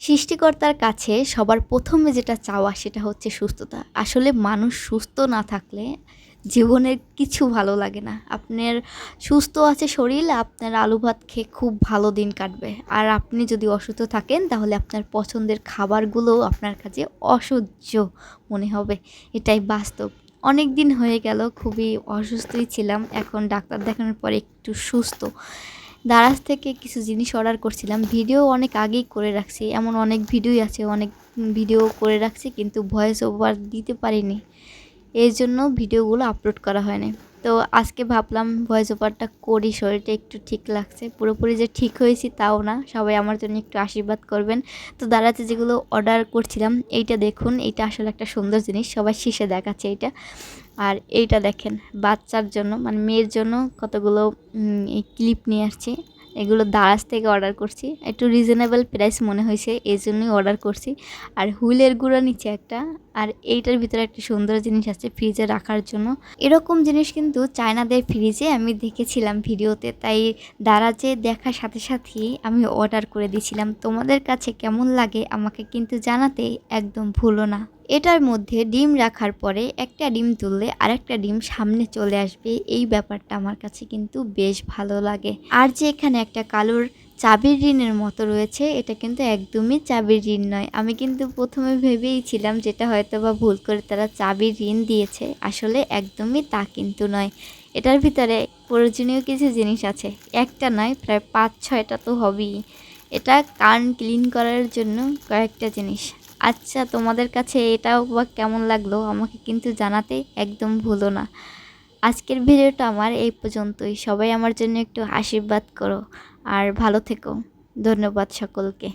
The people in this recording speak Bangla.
সৃষ্টিকর্তার কাছে সবার প্রথমে যেটা চাওয়া সেটা হচ্ছে সুস্থতা। আসলে মানুষ সুস্থ না থাকলে জীবনের কিছু ভালো লাগে না। আপনার সুস্থ আছে শরীর, আপনার আলু ভাত খেয়ে খুব ভালো দিন কাটবে। আর আপনি যদি অসুস্থ থাকেন, তাহলে আপনার পছন্দের খাবারগুলো আপনার কাছে অসহ্য মনে হবে। এটাই বাস্তব। অনেক দিন হয়ে গেল, খুবই অসুস্থই ছিলাম। এখন ডাক্তার দেখানোর পরে একটু সুস্থ। দারাজ থেকে কিছু জিনিস অর্ডার করছিলাম। ভিডিও অনেক আগেই করে রাখছি। এমন অনেক ভিডিওই আছে, অনেক ভিডিও করে রাখছি, কিন্তু ভয়েস ওভার দিতে পারিনি। এর জন্য ভিডিওগুলো আপলোড করা হয়নি। তো আজকে ভাবলাম ভয়েস ওভারটা করি, শরীরটা একটু ঠিক লাগছে। পুরোপুরি যে ঠিক হয়েছি তাও না, সবাই আমার জন্য একটু আশীর্বাদ করবেন। তো দাঁড়াতে যেগুলো অর্ডার করছিলাম, এইটা দেখুন, এইটা আসলে একটা সুন্দর জিনিস, সবাই শীষে দেখাচ্ছে এইটা। আর এইটা দেখেন, বাচ্চার জন্য মানে মেয়ের জন্য কতগুলো ক্লিপ নিয়ে আসছি। এগুলো দারাজ থেকে অর্ডার করছি। একটু রিজনেবল প্রাইস মনে হয়েছে এই জন্যই অর্ডার করছি। আর হুইলের গুঁড়া নিচে একটা, আর এইটার ভিতরে একটা সুন্দর জিনিস আছে ফ্রিজে রাখার জন্য। এরকম জিনিস কিন্তু চায়নাদের ফ্রিজে আমি দেখেছিলাম ভিডিওতে, তাই দারাজে দেখার সাথে সাথেই আমি অর্ডার করে দিয়েছিলাম। তোমাদের কাছে কেমন লাগে আমাকে কিন্তু জানাতে একদম ভুলো না। এটার মধ্যে ডিম রাখার পরে একটা ডিম তুললে আরেকটা ডিম সামনে চলে আসবে। এই ব্যাপারটা আমার কাছে কিন্তু বেশ ভালো লাগে। আর যে এখানে একটা কালোর চাবির ঋণের মতো রয়েছে, এটা কিন্তু একদমই চাবির ঋণ নয়। আমি কিন্তু প্রথমে ভেবেইছিলাম যেটা হয়তো বা ভুল করে তারা চাবির ঋণ দিয়েছে। আসলে একদমই তা কিন্তু নয়। এটার ভিতরে প্রয়োজনীয় কিছু জিনিস আছে। একটা নয়, প্রায় পাঁচ ছয়টা তো হবেই। এটা কান ক্লিন করার জন্য কয়েকটা জিনিস। আচ্ছা তোমাদের কাছে এটাও বা কেমন লাগল আমাকে কিন্তু জানাতে একদম ভুলো না। আজকের ভিডিওটা আমার এই পর্যন্তই। সবাই আমার জন্য একটু আশীর্বাদ করো। আর ভালো থেকো। ধন্যবাদ সকলকে।